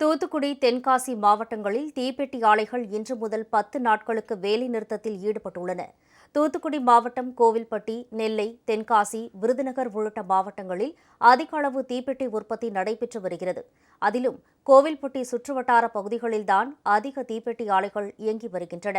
தூத்துக்குடி தென்காசி மாவட்டங்களில் தீப்பெட்டி ஆலைகள் இன்று முதல் பத்து நாட்களுக்கு வேலை நிறுத்தத்தில் ஈடுபட்டுள்ளன. தூத்துக்குடி மாவட்டம் கோவில்பட்டி நெல்லை தென்காசி விருதுநகர் உள்ளிட்ட மாவட்டங்களில் அதிக அளவு தீப்பெட்டி உற்பத்தி நடைபெற்று வருகிறது. அதிலும் கோவில்பட்டி சுற்றுவட்டார பகுதிகளில்தான் அதிக தீப்பெட்டி ஆலைகள் இயங்கி வருகின்றன.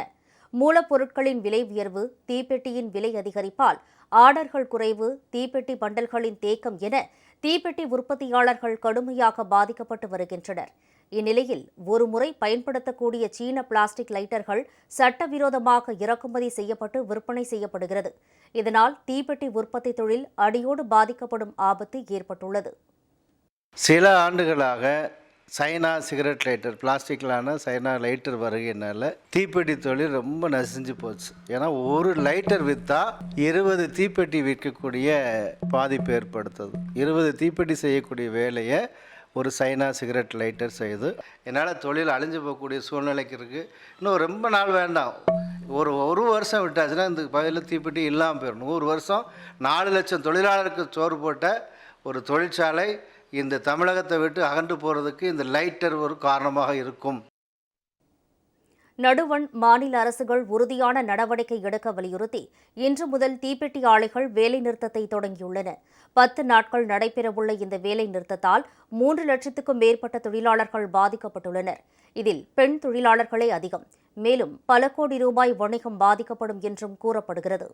மூலப்பொருட்களின் விலை உயர்வு தீப்பெட்டியின் விலை அதிகரிப்பால் ஆர்டர்கள் குறைவு தீப்பெட்டி பண்டல்களின் தேக்கம் என தீப்பெட்டி உற்பத்தியாளர்கள் கடுமையாக பாதிக்கப்பட்டு வருகின்றனர். இந்நிலையில் ஒருமுறை பயன்படுத்தக்கூடிய சீன பிளாஸ்டிக் லைட்டர்கள் சட்டவிரோதமாக இறக்குமதி செய்யப்பட்டு விற்பனை செய்யப்படுகிறது. இதனால் தீப்பெட்டி உற்பத்தி தொழில் அடியோடு பாதிக்கப்படும் ஆபத்து ஏற்பட்டுள்ளது. சில ஆண்டுகளாக சைனா சிகரெட் லைட்டர் பிளாஸ்டிக்கிலான சைனா லைட்டர் வருகையினால தீப்பெட்டி தொழில் ரொம்ப நசிஞ்சு போச்சு. ஏன்னா ஒரு லைட்டர் விற்றா இருபது தீப்பெட்டி விற்கக்கூடிய பாதிப்பு ஏற்படுத்துது. இருபது தீப்பெட்டி செய்யக்கூடிய வேலையை ஒரு சைனா சிகரெட் லைட்டர் செய்யுது என்னால் தொழில் அழிஞ்சு போகக்கூடிய சூழ்நிலைக்கு இருக்குது இன்னும் ரொம்ப நாள் வேண்டாம். ஒரு ஒரு வருஷம் விட்டாச்சுன்னா இந்த பகுதியில் தீப்பெட்டி இல்லாமல் போயிடும் நூறு வருஷம் நாலு லட்சம் தொழிலாளருக்கு சோறு போட்ட ஒரு தொழிற்சாலை இந்த தமிழகத்தை விட்டு அகன்று போகிறதுக்கு இந்த லைட்டர் ஒரு காரணமாக இருக்கும். நடுவண் மாநில அரசுகள் உறுதியான நடவடிக்கை எடுக்க வலியுறுத்தி இன்று முதல் தீப்பெட்டி ஆலைகள் வேலைநிறுத்தத்தை தொடங்கியுள்ளன. பத்து நாட்கள் நடைபெறவுள்ள இந்த வேலை நிறுத்தத்தால் மூன்று லட்சத்துக்கும் மேற்பட்ட தொழிலாளர்கள் பாதிக்கப்பட்டுள்ளனர். இதில் பெண் தொழிலாளர்களே அதிகம். மேலும் பல கோடி ரூபாய் வணிகம் பாதிக்கப்படும் என்றும் கூறப்படுகிறது.